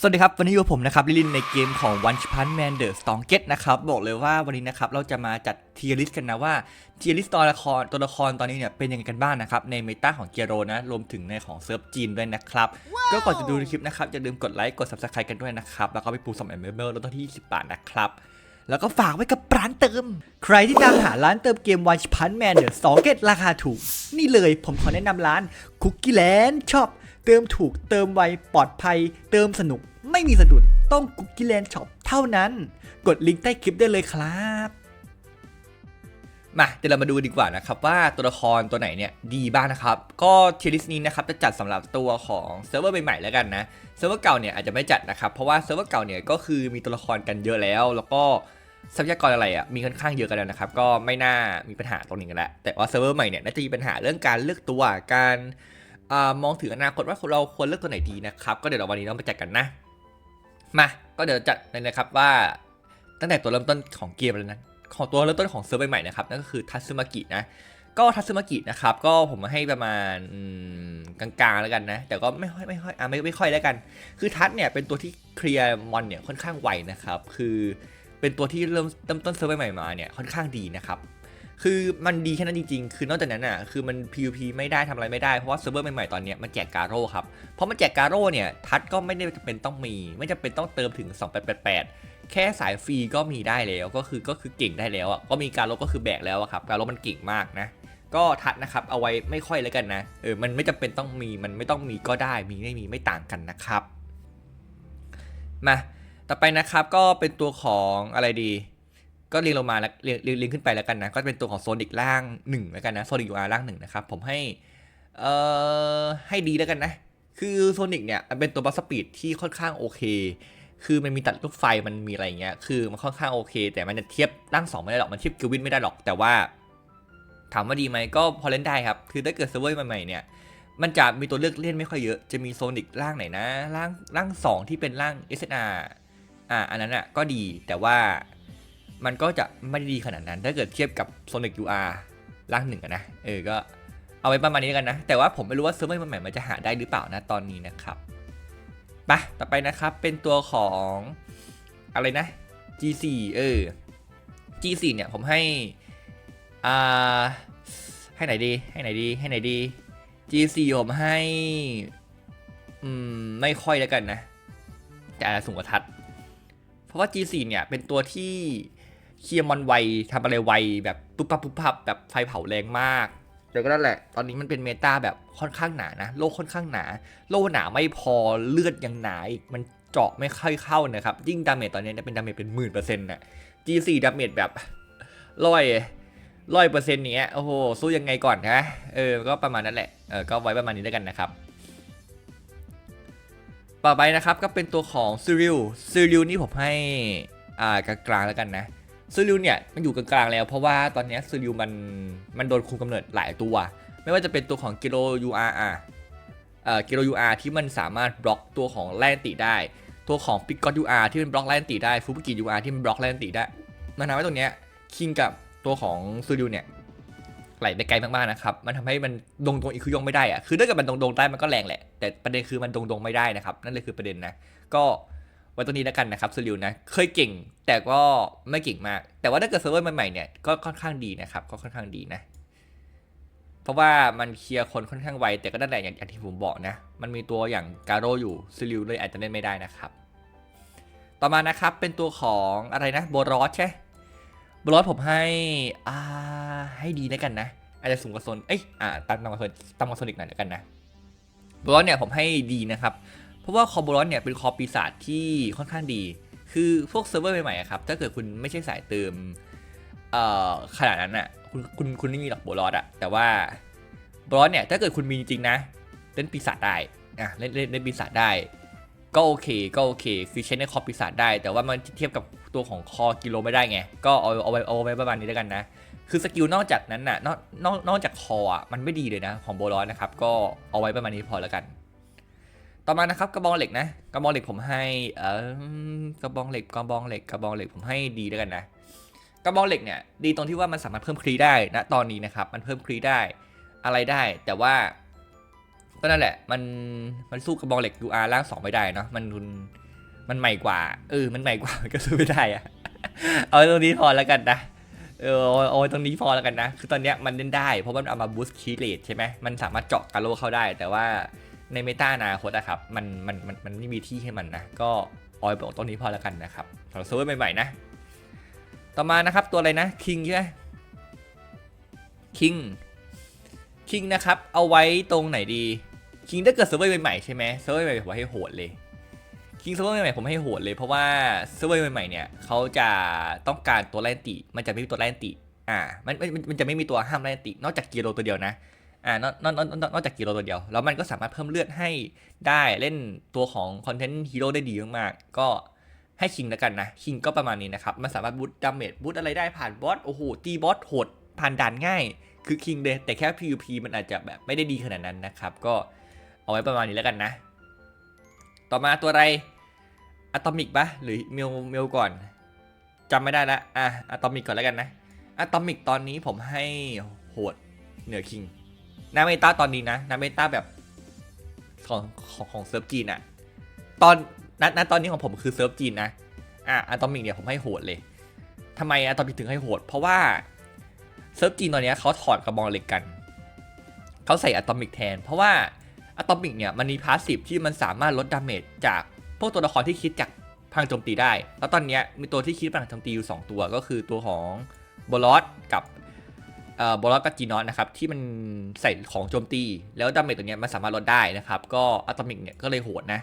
สวัสดีครับ วันนี้อยู่กับผมนะครับลิลินในเกมของ One Punch Man The Strong Get นะครับ บอกเลยว่าวันนี้นะครับเราจะมาจัดเทียริสกันนะว่าเทียริสตัวละครตัวละครตอนนี้เนี่ยเป็นยังไงกันบ้างนะครับ ในเมตาของเกียโรนะ รวมถึงในของเซิร์ฟจีนด้วยนะครับ ก็ก่อนจะดูคลิปนะครับ อย่าลืมกดไลค์กด Subscribe กันด้วยนะครับ แล้วก็ไปปูสมัยเมมเบอร์ลดต้นที่ 20 บาทนะครับแล้วก็ฝากไว้กับร้านเติม ใครที่ตามหาร้านเติมเกม One Punch Man The Strong Get ราคาถูก นี่เลยผมขอแนะนำร้าน Cookie Land Shop เติมถูกเติมไวปลอดภัย เติมสนุกไม่มีสะดุดต้อง Cookie Land Shop เท่านั้น กดลิงก์ใต้คลิปได้เลยครับมาเดี๋ยวเรามาดูดีกว่านะครับว่าตัวละครตัวไหนเนี่ยดีบ้างนะครับ ก็เทลิสนี้นะครับจะจัดสำหรับตัวของเซิร์ฟเวอร์ใหม่ๆแล้วกันนะเซิร์ฟเวอร์เก่าเนี่ยอาจจะไม่จัดนะครับเพราะว่าเซิร์ฟเวอร์เก่าเนี่ยก็คือมีตัวละครกันเยอะแล้ว แล้วก็ทรัพยากรอะไรอะมีค่อนข้างเยอะกันแล้วนะครับก็ไม่น่ามีปัญหาตรงนี้กันแล้วแต่ว่าเซิร์ฟเวอร์ใหม่เนี่ยน่าจะมีปัญหาเรื่องการเลือกตัวการ มองถึงอนาคตว่าเราควรเลือกตัวไหนดีนะครับ ก็เดี๋ยววันนี้เรามาจัดกันนะ มา ก็เดี๋ยวจัดเลยนะครับว่าตั้งแต่ตัวเริ่มต้นของเกมเลยนะของตัวเริ่มต้นของเซิร์ฟใหม่ๆนะครับนั่นก็คือทัตสึมากินะก็ทัตสึมากินะครับก็ผมมาให้ประมาณกลางๆแล้วกันนะ แต่ก็ไม่ค่อยไม่ค่อยอะไม่ไม่ค่อยแล้วกัน คือทัตเนี่ยเป็นตัวที่เคลียร์มอนเนี่ยค่อนข้างไวนะครับ คือเป็นตัวที่เริ่มเริ่มต้นเซิร์ฟใหม่ๆมาเนี่ยค่อนข้างดีนะครับ คือมันดีแค่นั้นจริงๆ คือนอกจากนั้นอะ คือมัน PVP ไม่ได้ทำอะไรไม่ได้ เพราะว่าเซิร์ฟเวอร์ใหม่ๆ ตอนเนี้ยมันแจกการโร่ครับ เพราะมันแจกการโร่เนี่ย ทัดก็ไม่ได้จำเป็นต้องมี ไม่จำเป็นต้องเติมถึง 2888 แค่สายฟรีก็มีได้แล้ว ก็คือก็คือเก่งได้แล้วอะ ก็มีการโร่ก็คือแบกแล้วครับ การโร่มันเก่งมากนะ ก็ทัดนะครับ เอาไว้ไม่ค่อยแล้วกันนะ เออ มันไม่จำเป็นต้องมี มันไม่ต้องมีก็ได้ มีไม่มีไม่ต่างกันนะครับ มา ต่อไปนะครับ ก็เป็นตัวของอะไรดี ก็เรียงลงมาแล้วเรียงเรียงเรียงขึ้นไปแล้วกันนะ ก็เป็นตัวของโซนิกล่างหนึ่งแล้วกันนะโซนิกยูอาร์ล่างหนึ่งนะครับ ผมให้เอ่อให้ดีแล้วกันนะ คือโซนิกเนี่ยเป็นตัวบัฟสปีดที่ค่อนข้างโอเค คือมันมีตัดลูกไฟมันมีอะไรอย่างเงี้ย คือมันค่อนข้างโอเค แต่มันจะเทียบร่างสองไม่ได้หรอก มันเทียบกิลวินไม่ได้หรอก แต่ว่า ถามว่าดีไหมก็พอเล่นได้ครับ คือถ้าเกิดเซิร์ฟเวอร์ใหม่ๆเนี่ย มันจะมีตัวเลือกเล่นไม่ค่อยเยอะ จะมีโซนิกร่างไหนนะ ร่างร่างสองที่เป็นร่าง SNR อ่าอันนั้นอะก็ดี แต่ว่า มันก็จะไม่ได,ดีขนาดนั้น ถ้าเกิดเทียบกับ Sonic UR ร่างหนึ่งอะนะ เออ ก็เอาไว้ประมาณนี้กันนะ แต่ว่าผมไม่รู้ว่าเซิร์ฟเวอร์ใหม่มันจะหาได้หรือเปล่านะตอนนี้นะครับไปต่อไปนะครับ เป็นตัวของอะไรนะ G4 เออ G4 เนี่ยผมให้ อ่า ให้ไหนดี ให้ไหนดี ให้ไหนดี G4 ผมให้ อืม ไม่ค่อยแล้วกันนะ แต่สูงกว่าทัด เพราะว่า G4 เนี่ยเป็นตัวที่ เคลียร์มอนไวทำอะไรไวแบบปุ๊บปั๊บปุ๊บปั๊บแบบไฟเผาแรงมากแต่ก็นั่นแหละ ตอนนี้มันเป็นเมตาแบบค่อนข้างหนานะ โลกค่อนข้างหนา โลหนาไม่พอเลือดยังหนาอีก มันเจาะไม่ค่อยเข้านะครับ ยิ่งดาเมจตอนนี้เนี่ยเป็นดาเมจเป็นหมื่นเปอร์เซ็นต์น่ะ G4 ดาเมจแบบร้อยร้อยเปอร์เซ็นต์เนี้ย โอ้โห สู้ยังไงก่อนนะเออ ก็ประมาณนั้นแหละ เออ ก็ไว้ประมาณนี้แล้วกันนะครับต่อไปนะครับก็เป็นตัวของซิริลซิริลนี่ผมให้อ่ากลางๆแล้วกันนะ ซิริลเนี่ยมันอยู่กลางๆแล้ว เพราะว่าตอนนี้ซิริลมันมันโดนคุมกำเนิดหลายตัว ไม่ว่าจะเป็นตัวของกิโล UR อะเอ่อกิโล UR ที่มันสามารถบล็อกตัวของแลนติได้ ตัวของปิกอต UR ที่มันบล็อกแลนติได้ฟูบุกิ UR ที่มันบล็อกแลนติได้มันทำให้ตัวเนี้ยคิงกับตัวของซิริลเนี่ยไหลไปไกลมากๆนะครับ มันทำให้มันดงดงอีกคือยงไม่ได้อะคือถ้าเกิดมันดงดงได้มันก็แรงแหละ แต่ประเด็นคือมันดงดงไม่ได้นะครับ นั่นเลยคือประเด็นนะ ก็ ไว้ตรงนี้แล้วกันนะครับซิลิวนะเคยเก่งแต่ก็ไม่เก่งมาก แต่ว่าถ้าเกิดเซิร์ฟเวอร์ใหม่ๆเนี่ยก็ค่อนข้างดีนะครับก็ค่อนข้างดีนะ เพราะว่ามันเคลียร์คนค่อนข้างไวแต่ก็นั่นแหละอย่างอย่างที่ผมบอกนะ มันมีตัวอย่างการโรอยู่ซิลิวเลยอาจจะเล่นไม่ได้นะครับ ต่อมานะครับเป็นตัวของอะไรนะโบรอสใช่โบรอสผมให้อ่าให้ดีแล้วกันนะ อาจจะสูงกว่าโซนเอ้ยอ่าตามตามกว่าโซนตามกว่าโซนิกหน่อยแล้วกันนะโบรอสเนี่ยผมให้ดีนะครับเราะว่าคอโบรอสเนี่ยเป็นคอปีศาจที่ค่อนข้างดี คือพวกเซิร์ฟเวอร์ใหม่ๆครับ ถ้าเกิดคุณไม่ใช่สายเติมขนาดนั้นอะคุณคุณคุณไม่มีหรอกโบรอสอะ แต่ว่าโบรอสเนี่ยถ้าเกิดคุณมีจริงๆนะ เล่นปีศาจได้อะเล่นเล่นเล่นปีศาจได้ ก็โอเคก็โอเค คือใช้ในคอปีศาจได้ แต่ว่ามันเทียบกับตัวของคอกิโลไม่ได้ไง ก็เอาเอาไว้เอาไว้ประมาณนี้แล้วกันนะคือสกิลนอกจากนั้นน่ะนอกนอกนอกจากคออะมันไม่ดีเลยนะ ของโบลอนนะครับ ก็เอาไว้ประมาณนี้พอแล้วกัน ต่อมานะครับกระบองเหล็กนะกระบองเหล็กผมให้เออกระบองเหล็กกระบองเหล็กกระบองเหล็กผมให้ดีแล้วกันนะกระบองเหล็กเนี่ยดีตรงที่ว่ามันสามารถเพิ่มครีได้นะตอนนี้นะครับมันเพิ่มครีได้อะไรได้ แต่ว่าก็นั่นแหละมันมันสู้กระบองเหล็ก UR ล่างสองไม่ได้เนาะมันทุนมันใหม่กว่าเออมันใหม่กว่าก็สู้ไม่ได้อะเอาตรงนี้พอแล้วกันนะเออเอาเอาตรงนี้พอแล้วกันนะ คือตอนเนี้ยมันเล่นได้เพราะมันเอามาบูสต์คีเลตใช่ไหมมันสามารถเจาะกาโลเข้าได้ แต่ว่า ในเมตาอนาคตอะครับมันมันมันมันไม่มีที่ให้มันนะ ก็เอาไว้บอกตรงนี้พอแล้วกันนะครับสำหรับเซิร์ฟใหม่ๆนะ ต่อมานะครับตัวอะไรนะคิงใช่ไหมคิงคิงนะครับ เอาไว้ตรงไหนดีคิงถ้าเกิดเซิร์ฟเวอร์ใหม่ๆใช่ไหมเซิร์ฟเวอร์ใหม่ผมให้โหดเลยคิงเซิร์ฟเวอร์ใหม่ผมให้โหดเลยเพราะว่าเซิร์ฟเวอร์ใหม่ๆเนี่ยเขาจะต้องการตัวแรนติ มันจะไม่มีตัวแรนติอ่ามันมันมันจะไม่มีตัวห้ามแรนติ นอกจากเกียร์โรตัวเดียวนะ อ่านอกนอกนอกจากกีโรตัวเดียว แล้วมันก็สามารถเพิ่มเลือดให้ได้เล่นตัวของคอนเทนต์ฮีโร่ได้ดีมากๆ ก็ให้คิงแล้วกันนะ คิงก็ประมาณนี้นะครับ มันสามารถบูตดาเมจบูตอะไรได้ผ่านบอส โอ้โห ตีบอสโหด ผ่านด่านง่าย คือคิงเลย แต่แค่ PVP มันอาจจะแบบไม่ได้ดีขนาดนั้นนะครับ ก็เอาไว้ประมาณนี้แล้วกันนะ ต่อมาตัวอะไรอะตอมิกปะหรือเมลเมลก่อนจำไม่ได้ละอะอะตอมิกก่อนแล้วกันนะอะตอมิกตอนนี้ผมให้โหดเหนือคิง นาเมตาตอนนี้นะนาเมตาแบบของของของเซิร์ฟจีนอะตอนณณตอนนี้ของผมคือเซิร์ฟจีนนะอะอะตอมิกเนี่ยผมให้โหดเลยทำไมอะตอมิกถึงให้โหด เพราะว่าเซิร์ฟจีนตอนนี้เขาถอดกระบองเหล็กกันเขาใส่อะตอมิกแทน เพราะว่าอะตอมิกเนี่ยมันมีพาสซีฟที่มันสามารถลดดาเมจจากพวกตัวละครที่คิดจากพลังโจมตีได้ แล้วตอนนี้มีตัวที่คิดพลังโจมตีอยู่ 2 ตัวก็คือตัวของบอลอสกับ บอลอสกับจีนอสนะครับที่มันใส่ของโจมตี แล้วดาเมจตัวเนี้ยมันสามารถลดได้นะครับ ก็อะตอมิกเนี่ยก็เลยโหดนะ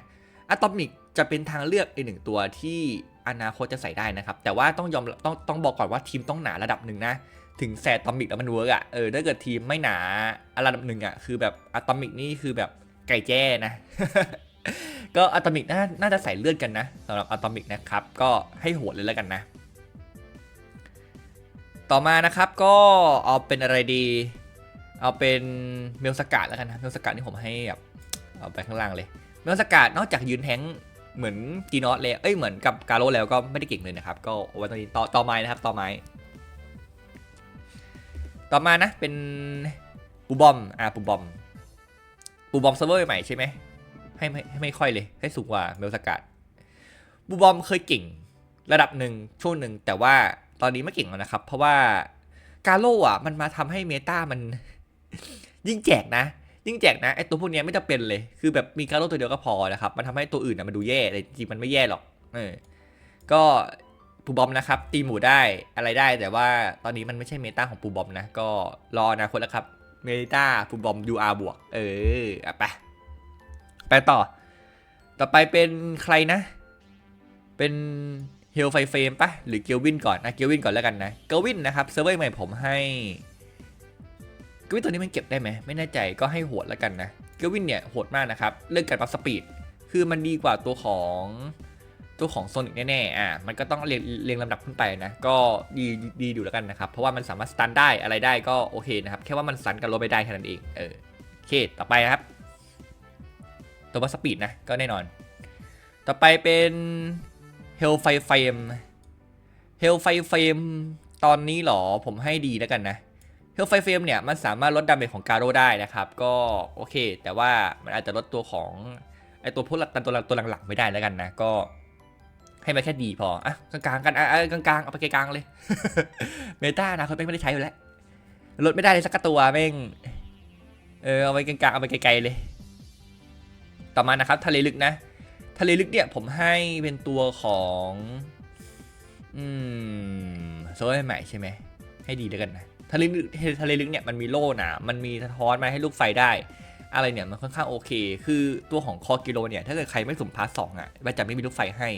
อะตอมิกจะเป็นทางเลือกอีกหนึ่งตัวที่อนาคตจะใส่ได้นะครับ แต่ว่าต้องยอมต้องต้องบอกก่อนว่าทีมต้องหนาระดับหนึ่งนะ ถึงแซตอมิกแล้วมันเวิร์กอะเออถ้าเกิดทีมไม่หนาระดับหนึ่งอะคือแบบอะตอมิกนี่คือแบบไก่แจ้นะ ก็อะตอมิกน่าน่าจะใส่เลือดกันนะสำหรับอะตอมิกนะครับก็ให้โหดเลยแล้วกันนะ ต่อมานะครับก็เอาเป็นอะไรดี เอาเป็นเมลสกัดแล้วกันนะเมลสกัดนี่ผมให้แบบเอาไปข้างล่างเลย เมลสกัดนอกจากยืนแทงเหมือนจีนอสแล้ว เอ้ยเหมือนกับกาโรแล้วก็ไม่ได้เก่งเลยนะครับ ก็ว้ตรงนี้ต่อต่อไม้นะครับต่อไม้ ต่อมานะเป็นปูบอมอ่าปูบอมปูบอมเซิร์ฟเวอร์ใหม่ใช่ไหมให้ไม่ให้ไม่ค่อยเลย ให้สูงกว่าเมลสกัดบูบอมเคยเก่งระดับหนึ่งช่วงหนึ่งแต่ว่า ตอนนี้ไม่เก่งแล้วนะครับ เพราะว่ากาโลอะมันมาทำให้เมตามัน ยิ่งแจกนะ ยิ่งแจกนะไอตัวพวกนี้ไม่จำเป็นเลย คือแบบมีกาโลตัวเดียวก็พอนะครับ มันทำให้ตัวอื่นอะมันดูแย่แต่จริงมันไม่แย่หรอก เออ ก็ปูบอมนะครับ ตีหมูได้อะไรได้แต่ว่าตอนนี้มันไม่ใช่เมตาของปูบอมนะ ก็รออนาคตแล้วครับเมตาปูบอม UR บวก เอออะไปไปต่อ ต่อไปเป็นใครนะ เป็น เฮลไฟเฟรมปะหรือเกลวินก่อนนะเกลวินก่อนแล้วกันนะเกลวินนะครับเซิร์ฟเวอร์ใหม่ผมให้เกลวินตัวนี้มันเก็บได้ไหมไม่แน่ใจก็ให้โหดแล้วกันนะเกลวินเนี่ยโหดมากนะครับเรื่องการปับสปีดคือมันดีกว่าตัวของตัวของโซนิกแน่ๆอะมันก็ต้องเรียงเรียงลำดับขึ้นไปนะก็ดีดีดูแล้วกันนะครับเพราะว่ามันสามารถสตันได้อะไรได้ก็โอเคนะครับแค่ว่ามันสตันกันลบไปได้แค่นั้นเองเออโอเคต่อไปนะครับ ตัววัสปีดนะก็แน่นอน ต่อไปเป็น เฮลไฟเฟมเฮลไฟเฟมตอนนี้หรอผมให้ดีแล้วกันนะเฮลไฟเฟมเนี่ยมันสามารถลดดาเมจของการโรได้นะครับ ก็โอเค แต่ว่ามันอาจจะลดตัวของไอตัวพวกตันตัวตัวหลังๆไม่ได้แล้วกันนะ ก็ให้มันแค่ดีพออะกลางๆกันอะกลางๆเอาไปกลางๆเลย เมตานะเขาไม่ได้ใช้อยู่แล้วลดไม่ได้เลยสักตัวแม่งเออเอาไว้กลางๆเอาไปไกลๆเลย ต่อมานะครับทะเลลึกนะ ทะเลลึกเนี่ยผมให้เป็นตัวของอืมโซ่ใหม่ใช่ไหมให้ดีแล้วกันนะทะเลลึกทะเลลึกเนี่ยมันมีโล่หนามันมีสะท้อนมาให้ลูกไฟได้ อะไรเนี่ยมันค่อนข้างโอเค คือตัวของคอกิโลเนี่ยถ้าเกิดใครไม่สุ่มพาร์ทสองอะมันจะไม่มีลูกไฟให้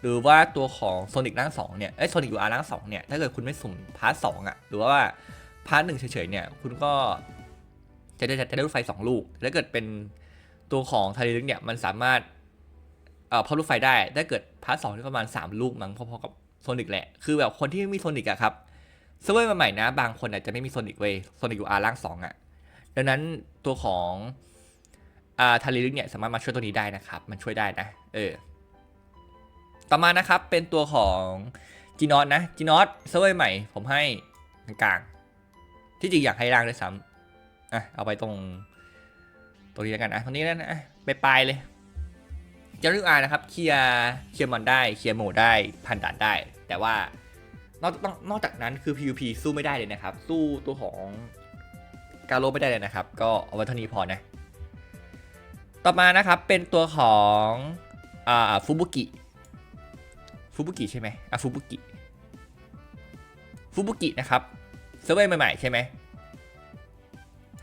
หรือว่าตัวของโซนิกร่างสองเนี่ยเอ้โซนิกยูอาร์ร่างสองเนี่ยถ้าเกิดคุณไม่สุ่มพาร์ทสองอะหรือว่าพาร์ทหนึ่งเฉยๆเนี่ยคุณก็จะได้จะได้ลูกไฟสองลูกถ้าเกิดเป็นตัวของทะเลลึกเนี่ยมันสามารถ เอ่อพิ่มลูกไฟได้ถ้าเกิดพาร์ทสองที่ประมาณ 3 ลูกมั้งพอๆกับโซนิกแหละ คือแบบคนที่ไม่มีโซนิกอะครับเซเว่นมาใหม่นะ บางคนอาจจะไม่มีโซนิกเว้ยโซนิกอยู่อาร์ล่างสองอะดังนั้นตัวของอ่าทะเลลึกเนี่ยสามารถมาช่วยตัวนี้ได้นะครับ มันช่วยได้นะ เออ ต่อมานะครับเป็นตัวของจีนอสนะจีนอสเซเว่นใหม่ ผมให้กลาง ที่จริงอยากให้ล่างด้วยซ้ำอะเอาไปตรงตรงนี้แล้วกันนะตรงนี้แล้วนะไปปลายเลย จ้าลูกอานะครับเคลียร์เคลียร์มอนได้เคลียร์โมได้ผ่านด่านได้ แต่ว่านอกนอกนอกจากนั้นคือ PVP สู้ไม่ได้เลยนะครับ สู้ตัวของกาโลไม่ได้เลยนะครับ ก็เอาไว้เท่านี้พอนะ ต่อมานะครับเป็นตัวของอ่าฟูบุกิฟูบุกิใช่ไหมอะฟูบุกิฟูบุกินะครับเซิร์ฟเวอร์ใหม่ๆใช่ไหม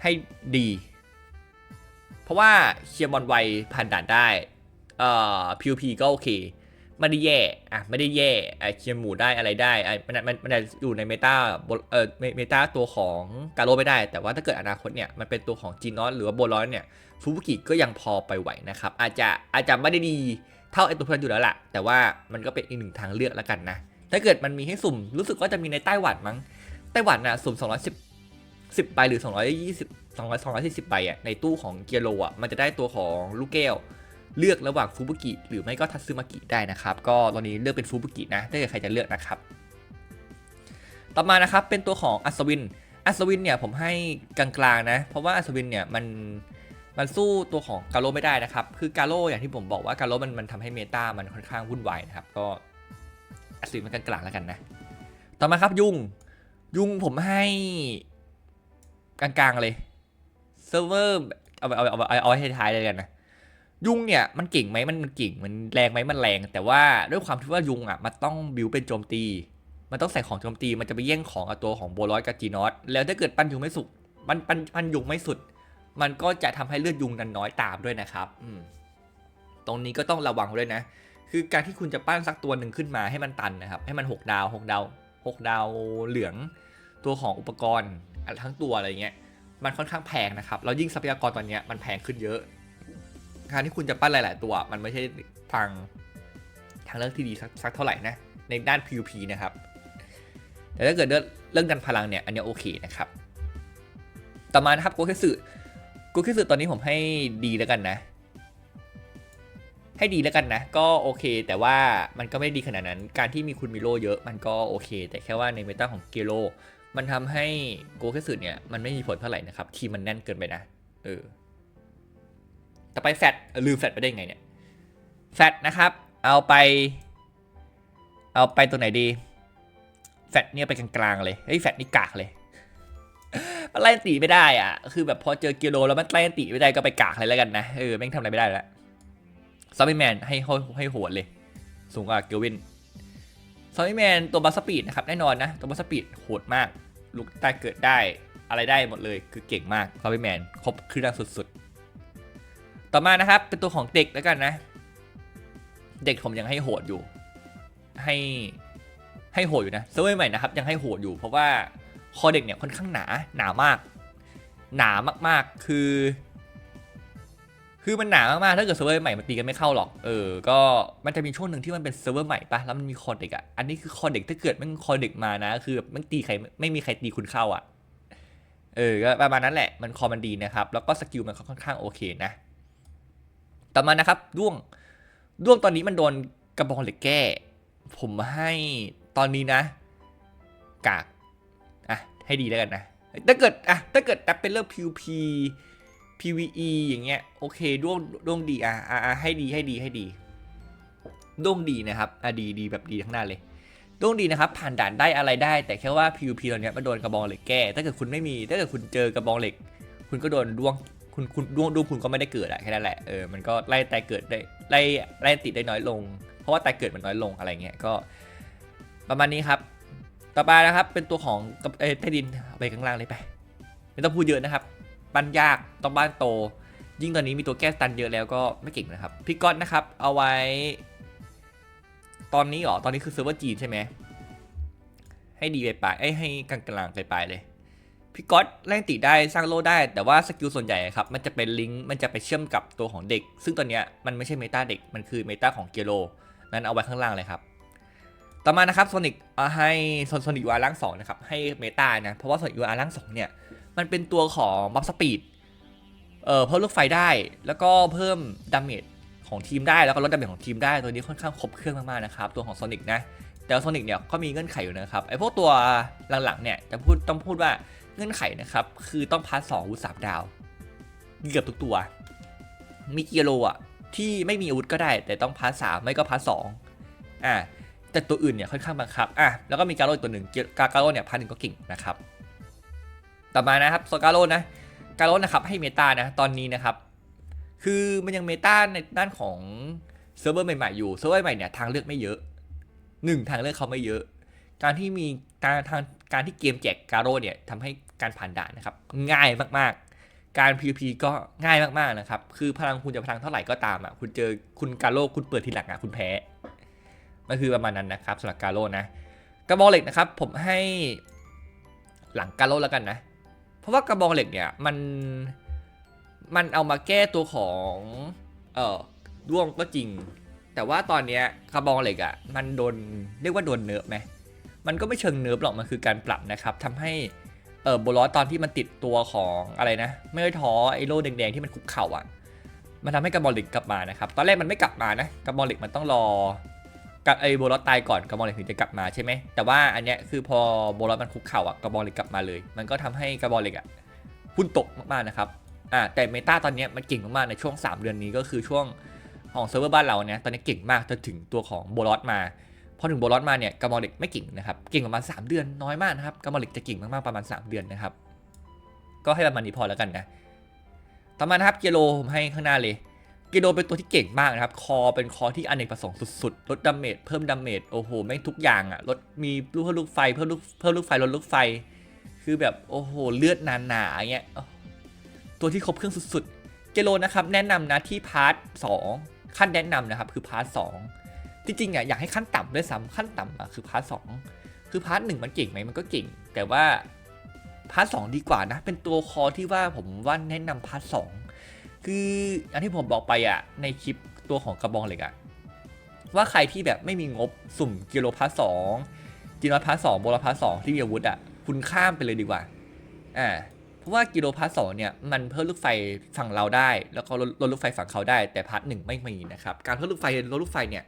ให้ดี เพราะว่าเคลียร์บอลไวผ่านด่านได้ เอ่อ PVP ก็โอเค ไม่ได้แย่อะไม่ได้แย่ไอเคียร์หมูได้อะไรได้ไอมันมันมันอยู่ในเมตาเอ่อเมตาตัวของกาโรไม่ได้ แต่ว่าถ้าเกิดอนาคตเนี่ยมันเป็นตัวของจีนอสหรือว่าโบลอนเนี่ยฟูบุกิก็ยังพอไปไหวนะครับ อาจจะอาจจะไม่ได้ดีเท่าไอตัวเพลินอยู่แล้วล่ะ แต่ว่ามันก็เป็นอีกหนึ่งทางเลือกแล้วกันนะ ถ้าเกิดมันมีให้สุ่มรู้สึกว่าจะมีในไต้หวันมั้งไต้หวันน่ะสุ่ม210 10ใบหรือ 220 200 240ใบอะในตู้ของเกียโรอะมันจะได้ตัวของลูกแก้ว เลือกระหว่างฟูบุกิหรือไม่ก็ทัตสึมากิได้นะครับ ก็ตอนนี้เลือกเป็นฟูบุกินะถ้าใครจะเลือกนะครับ ต่อมานะครับเป็นตัวของอัศวิน อัศวินเนี่ยผมให้กลางๆนะ เพราะว่าอัศวินเนี่ยมันมันสู้ตัวของกาโร่ไม่ได้นะครับ คือกาโร่อย่างที่ผมบอกว่ากาโร่มันมันทำให้เมตามันค่อนข้างวุ่นวายนะครับ ก็อัศวินมันกลางๆแล้วกันนะ ต่อมาครับยุงยุงผมให้กลางๆเลยเซิร์ฟเวอร์เอาเอาเอาเอาเอาไว้ท้ายเลยกันนะ ยุงเนี่ยมันเก่งไหมมันมันเก่งมันแรงไหมมันแรง แต่ว่าด้วยความที่ว่ายุงอะมันต้องบิวเป็นโจมตี มันต้องใส่ของโจมตี มันจะไปแย่งของกับตัวของโบลอยกับจีนอสแล้วถ้าเกิดปั้นยุงไม่สุกปั้นปั้นปั้นยุงไม่สุด มันก็จะทำให้เลือดยุงนั้นน้อยตามด้วยนะครับอืมตรงนี้ก็ต้องระวังด้วยนะ คือการที่คุณจะปั้นสักตัวหนึ่งขึ้นมาให้มันตันนะครับ ให้มัน 6 ดาว 6 ดาว 6 ดาวเหลือง ตัวของอุปกรณ์ทั้งตัวอะไรเงี้ย มันค่อนข้างแพงนะครับ แล้วยิ่งทรัพยากรตอนเนี้ยมันแพงขึ้นเยอะ การที่คุณจะปั้นหลาย ๆ ตัว มันไม่ใช่ทางทางเลือกที่ดีสักเท่าไหร่นะในด้าน PVP นะครับ แต่ถ้าเกิดเรื่องเรื่องดันพลังเนี่ยอันนี้โอเคนะครับ ต่อมานะครับโกเคสึโกเคสึตอนนี้ผมให้ดีแล้วกันนะ ให้ดีแล้วกันนะ ก็โอเค แต่ว่ามันก็ไม่ดีขนาดนั้น การที่มีคุณมิโลเยอะมันก็โอเค แต่แค่ว่าในเมตาของเกโรมันทำให้โกเคสึเนี่ยมันไม่มีผลเท่าไหร่นะครับ ทีมมันแน่นเกินไปนะเออ ต่ไปแฟตลืมแฟตไปได้ไงเนี่ยแฟตนะครับ เอาไป เอาไปตัวไหนดี แฟตเนี่ยไปกลางๆเลยเฮ้ยแฟตนี่กากเลยมันไล่ตีไม่ได้อะ คือแบบพอเจอกียร์โรแล้วมันไล่ตีไม่ได้ก็ไปกากเลยแล้วกันนะ เออแม่งทำอะไรไม่ได้แล้วซอมบี้แมนให้ให้ให้โหดเลย สูงกว่าเกลวินซอมบี้แมนตัวบัสสปีดนะครับแน่นอนนะ ตัวบัสสปีดโหดมาก ลุกใต้เกิดได้อะไรได้หมดเลย คือเก่งมากซอมบี้แมนครบเครื่องสุดๆ ต่อมานะครับ เป็นตัวของเด็กแล้วกันนะ เด็กผมยังให้โหดอยู่ ให้ให้โหดอยู่นะเซอร์เวอร์ใหม่นะครับยังให้โหดอยู่ เพราะว่าคอเด็กเนี่ยค่อนข้างหนาหนามาก หนามากๆคือ คือมันหนามากๆถ้าเกิดเซิร์ฟเวอร์ใหม่มันตีกันไม่เข้าหรอกเออก็มันจะมีช่วงหนึ่งที่มันเป็นเซิร์ฟเวอร์ใหม่ปะแล้วมันมีคอเด็กอะอันนี้คือคอเด็กถ้าเกิดมันคอเด็กมานะ คือแบบมันตีใครไม่มีใครตีคุณเข้าอะเออก็ประมาณนั้นแหละมันคอมันดีนะครับ แล้วก็สกิลมันค่อนข้างโอเคนะ ต่อมานะครับด้วงด้วงตอนนี้มันโดนกระบองเหล็กแก้ ผมให้ตอนนี้นะ กากอะให้ดีแล้วกันนะถ้าเกิดอะถ้าเกิดแต่เป็นเรื่อง PVP PVE อย่างเงี้ยโอเคด้วงด้วงดีอะอะอะให้ดีให้ดีให้ดีด้วงดีนะครับอะดีดีแบบดีทั้งหน้าเลยด้วงดีนะครับ ผ่านด่านได้อะไรได้ แต่แค่ว่า PVP ตอนเนี้ยมันโดนกระบองเหล็กแก้ ถ้าเกิดคุณไม่มี ถ้าเกิดคุณเจอกระบองเหล็ก คุณก็โดนด้วง คุณคุณดวงดวงคุณก็ไม่ได้เกิดอะแค่นั้นแหละเออมันก็ไล่แต่เกิดได้ไล่ไล่ติดได้น้อยลง เพราะว่าแต่เกิดมันน้อยลงอะไรเงี้ยก็ประมาณนี้ครับ ต่อไปนะครับเป็นตัวของเอ้ใต้ดินเอาไปข้างล่างเลยไปไม่ต้องพูดเยอะนะครับปั้นยากต้องบ้านโต ยิ่งตอนนี้มีตัวแก้สตันเยอะแล้วก็ไม่เก่งนะครับพี่ก๊อตนะครับเอาไว้ ตอนนี้เหรอตอนนี้คือเซิร์ฟเวอร์จีนใช่ไหมให้ดีไปไปลายเอ้ยให้กลางๆไปปลายๆเลย พี่ก๊อตแรงติได้สร้างโลได้ แต่ว่าสกิลส่วนใหญ่ครับมันจะเป็นลิงก์มันจะไปเชื่อมกับตัวของเด็ก ซึ่งตอนนี้มันไม่ใช่เมตาเด็ก มันคือเมตาของเกโรนั้นเอาไว้ข้างล่างเลยครับ ต่อมานะครับโซนิกให้โซนิกยูอาร์ล่างสองนะครับให้เมตานะเพราะว่าโซนิกยูอาร์ล่างสองเนี่ยมันเป็นตัวของบัฟสปีดเอ่อเพิ่มลูกไฟได้ แล้วก็เพิ่มดาเมจของทีมได้แล้วก็ลดดาเมจของทีมได้ตัวนี้ค่อนข้างครบเครื่องมากๆนะครับตัวของโซนิกนะแต่โซนิกเนี่ยก็มีเงื่อนไขอยู่นะครับไอพวกตัวหลังๆเนี่ยจะพูดต้องพูดว่า เงื่อนไขนะครับ คือต้องพาร์ทสองหรือสามดาว เกือบทุกตัว มีเกียโรอะ ที่ไม่มีอาวุธก็ได้ แต่ต้องพาร์ทสามไม่ก็พาร์ทสองอ่าแต่ตัวอื่นเนี่ยค่อนข้างบังคับอะแล้วก็มีการโรตัวหนึ่งกาการโรเนี่ยพาร์ทหนึ่งก็เก่งนะครับ ต่อมานะครับโซการโรนะการโรนะครับให้เมตานะตอนนี้นะครับ คือมันยังเมตาในด้านของเซิร์ฟเวอร์ใหม่ๆอยู่เซิร์ฟเวอร์ใหม่เนี่ยทางเลือกไม่เยอะหนึ่งทางเลือกเขาไม่เยอะ การที่มีการทางการที่เกมแจกการโร่เนี่ยทำให้การผ่านด่านนะครับ ง่ายมากๆ การ PVP ก็ง่ายมากๆนะครับ คือพลังคุณจะพลังเท่าไหร่ก็ตามอะคุณเจอคุณการโร่คุณเปิดทีหลังอะคุณแพ้มันคือประมาณนั้นนะครับสำหรับการโร่นะกระบอกเหล็กนะครับ ผมให้หลังการโร่แล้วกันนะ เพราะว่ากระบองเหล็กเนี่ยมันมันเอามาแก้ตัวของเอ่อด้วงก็จริง แต่ว่าตอนเนี้ยกระบองเหล็กอะ่ะมันโดนเรียกว่าโดนเนิร์ฟไหม มันก็ไม่เชิงเนิร์ฟหรอกมันคือการปรับนะครับทำให้เออโบลอสตอนที่มันติดตัวของอะไรนะ ไม่ได้ท้อไอโล่แดงๆที่มันคุกเข่าอะ่ะมันทำให้กระบองเหล็กกลับมานะครับ ตอนแรกมันไม่กลับมานะกระบองเหล็กมันต้องรอกับไอโบลอสตายก่อนกระบองเหล็กถึงจะกลับมาใช่ไหมแต่ว่าอันเนี้ยคือพอโบลอสมันคุกเข่าอะกระบองเหล็กกลับมาเลย มันก็ทำให้กระบองเหล็กอะหุ้นตกมากๆนะครับอ่าแต่เมตาตอนเนี้ยมันเก่งมากๆในช่วง 3 เดือนนี้ก็คือช่วงของเซิร์ฟเวอร์บ้านเราเนี่ยตอนนี้เก่งมากจนถึงตัวของโบลอสมา พอถึงโบลอสมาเนี่ยกระมอลเล็กไม่เก่งนะครับเก่งประมาณ 3 เดือนน้อยมากนะครับกระมอลเล็กจะเก่งมากๆประมาณ 3 เดือนนะครับก็ให้ประมาณนี้พอแล้วกันนะต่อมานะครับเกโลผมให้ข้างหน้าเลยเกโลเป็นตัวที่เก่งมากนะครับ คอเป็นคอที่อเนกประสงค์สุดๆ ลดดาเมจเพิ่มดาเมจโอ้โห แม่งทุกอย่างอะลดมีลูกเพิ่มลูกไฟเพิ่มลูกเพิ่มลูกไฟลดลูกไฟ คือแบบโอ้โห เลือดหนาๆอย่างเงี้ย ตัวที่ครบเครื่องสุดๆ เกโลนะครับ แนะนำนะที่พาร์ทสขั้นแนะนำนะครับ คือพาร์ทสอ จริงๆอะอยากให้ขั้นต่ำด้วยซ้ำขั้นต่ำอะคือพาร์ทสองคือพาร์ทหนึ่งมันเก่งไหมมันก็เก่ง แต่ว่าพาร์ทสดีกว่านะ เป็นตัวคอที่ว่าผมว่าแนะนำพาร์ทสคืออันที่ผมบอกไปอะในคลิปตัวของกระบองเหล็กอะว่าใครที่แบบไม่มีงบสุ่มกิโลพาร์ทสองจีนอพาร์ทสองโบราพาร์ทสองที่มีอาวุธอะคุณข้ามไปเลยดีกว่าอ่าเพราะว่ากิโลพาร์ทสเนี่ยมันเพิ่มลูกไฟฝั่งเราได้ แล้วก็ลดลูกไฟฝั่งเขาได้ แต่พาร์ทหนึ่งไม่มีนะครับ การเพิ่มลูกไฟลดลูกไฟเนี่ย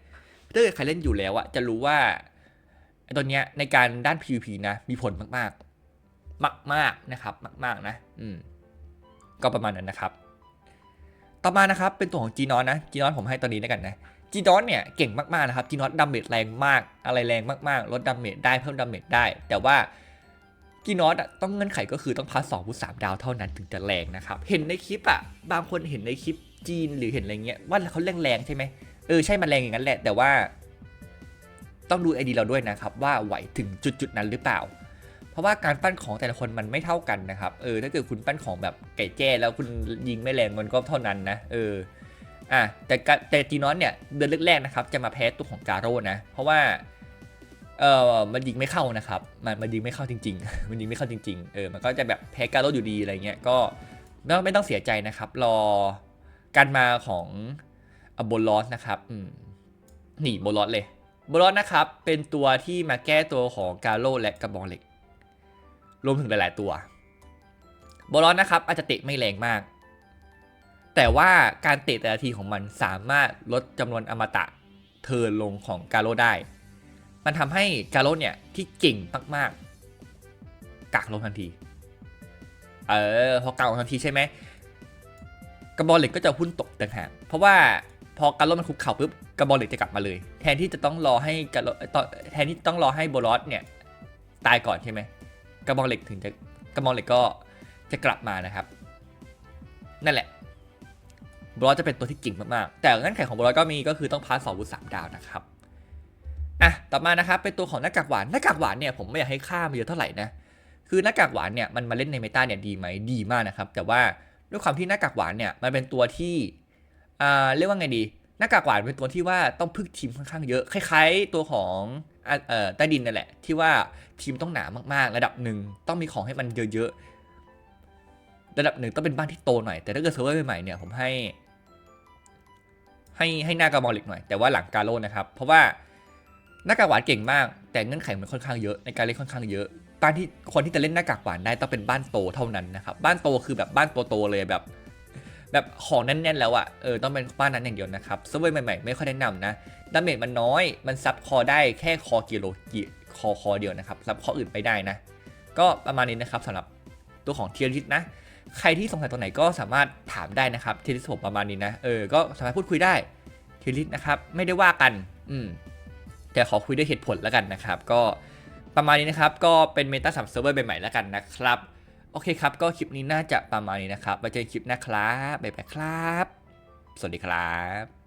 ถ้าเกิดใครเล่นอยู่แล้วอะจะรู้ว่าตัวเนี้ยในการด้าน PVP นะมีผลมากๆ มากๆนะครับมาก ๆ นะ อืมก็ประมาณนั้นนะครับ ต่อมานะครับเป็นตัวของจีนอนนะจีนอนผมให้ตอนนี้แล้วกันนะจีนอนเนี่ยเก่งมากๆนะครับจีนอนดาเมจแรงมากอะไรแรงมากๆลดดาเมจได้เพิ่มดาเมจได้ แต่ว่ากีนอตอะต้องเงื่อนไขก็คือต้องพาสสองพุสามดาวเท่านั้นถึงจะแรงนะครับ เห็นในคลิปอะบางคนเห็นในคลิปจีนหรือเห็นอะไรเงี้ยว่าเขาแรงแรงใช่ไหม เออใช่มันแรงอย่างนั้นแหละ แต่ว่า ต้องดูไอดีเราด้วยนะครับ ว่าไหวถึงจุดจุดนั้นหรือเปล่า เพราะว่าการปั้นของแต่ละคนมันไม่เท่ากันนะครับเออถ้าเกิดคุณปั้นของแบบไก่แจ้แล้วคุณยิงไม่แรงมันก็เท่านั้นนะเอออะแต่แต่จีนอนเนี่ยเดือนแรกๆนะครับจะมาแพ้ตัวของกาโร่นะ เพราะว่าเออมันยิงไม่เข้านะครับ มันมันยิงไม่เข้าจริง ๆ มันยิงไม่เข้าจริง ๆ เออ มันก็จะแบบแพ้การโรอยู่ดีอะไรเงี้ย ก็ไม่ต้องไม่ต้องเสียใจนะครับ รอการมาของ โบลอสนะครับนี่โบลอสเลยโบลอสนะครับ เป็นตัวที่มาแก้ตัวของกาโรและกระบองเหล็ก รวมถึงหลาย ๆ ตัวโบลอสนะครับ อาจจะเตะไม่แรงมาก แต่ว่าการเตะแต่ละทีของมันสามารถลดจำนวนอมตะเทินลงของกาโรได้ มันทำให้กาโรเนี่ยที่เก่งมาก ๆกากลงทันที เออพอกากลงทันทีใช่ไหมกระบอกเหล็กก็จะหุ้นตกต่างหากเพราะว่า พอการโรมันคุกเข่าปุ๊บกระบอกเหล็กจะกลับมาเลย แทนที่จะต้องรอให้การแทนที่ต้องรอให้โบลอสเนี่ยตายก่อนใช่ไหมกระบอกเหล็กถึงจะกระบอกเหล็กก็จะกลับมานะครับ นั่นแหละบอลจะเป็นตัวที่เก่งมากๆ แต่เงื่อนไขของบอลก็มีก็คือต้องพาสองวุฒิสามดาวนะครับอะต่อมานะครับเป็นตัวของหน้ากากหวานหน้ากากหวานเนี่ยผมไม่อยากให้ค่ามันเยอะเท่าไหร่นะคือหน้ากากหวานเนี่ยมันมาเล่นในเมตาเนี่ยดีไหมดีมากนะครับ แต่ว่าด้วยความที่หน้ากากหวานเนี่ยมันเป็นตัวที่ อ่าเรียกว่าไงดี หน้ากากหวานเป็นตัวที่ว่าต้องพึ่งทีมค่อนข้างเยอะ คล้าย ๆ ตัวของเอ่อใต้ดินนั่นแหละ ที่ว่าทีมต้องหนามากๆ ระดับหนึ่งต้องมีของให้มันเยอะๆ ระดับหนึ่งต้องเป็นบ้านที่โตหน่อย แต่ถ้าเกิดเซิร์ฟเวอร์ใหม่ๆเนี่ยผมให้ ให้ให้หน้ากระบอล็กหน่อย แต่ว่าหลังกาโลนะครับ เพราะว่าหน้ากากหวานเก่งมาก แต่เงื่อนไขมันค่อนข้างเยอะในการเล่นค่อนข้างเยอะบ้านที่คนที่จะเล่นหน้ากากหวานได้ต้องเป็นบ้านโตเท่านั้นนะครับ บ้านโตคือแบบบ้านโตๆเลยแบบ แบบของแน่นๆแล้วอะ่ะเออต้องเป็นบ้านนั้นอย่างเดียวนะครับเซิร์ฟเวอร์ใหม่ๆไม่ค่อยแนะนำนะดาเมจมันน้อยมันซับคอได้แค่คอกิโลกิคอคอเดียวนะครับซับคออื่นไปได้นะ ก็ประมาณนี้นะครับสำหรับตัวของเทียริสนะ ใครที่สงสัยตรงไหนก็สามารถถามได้นะครับเทลิสผมประมาณนี้นะเออก็สามารถพูดคุยได้เทลิสนะครับไม่ได้ว่ากันอืมแต่ขอคุยด้วยเหตุผลแล้วกันนะครับ ก็ประมาณนี้นะครับ ก็เป็นเมตาสัมเซิร์ฟเวอร์ใหม่ๆแล้วกันนะครับ โอเคครับ ก็คลิปนี้น่าจะประมาณนี้นะครับไว้เจอกันคลิปหน้าครับบ๊ายบายครับ สวัสดีครับ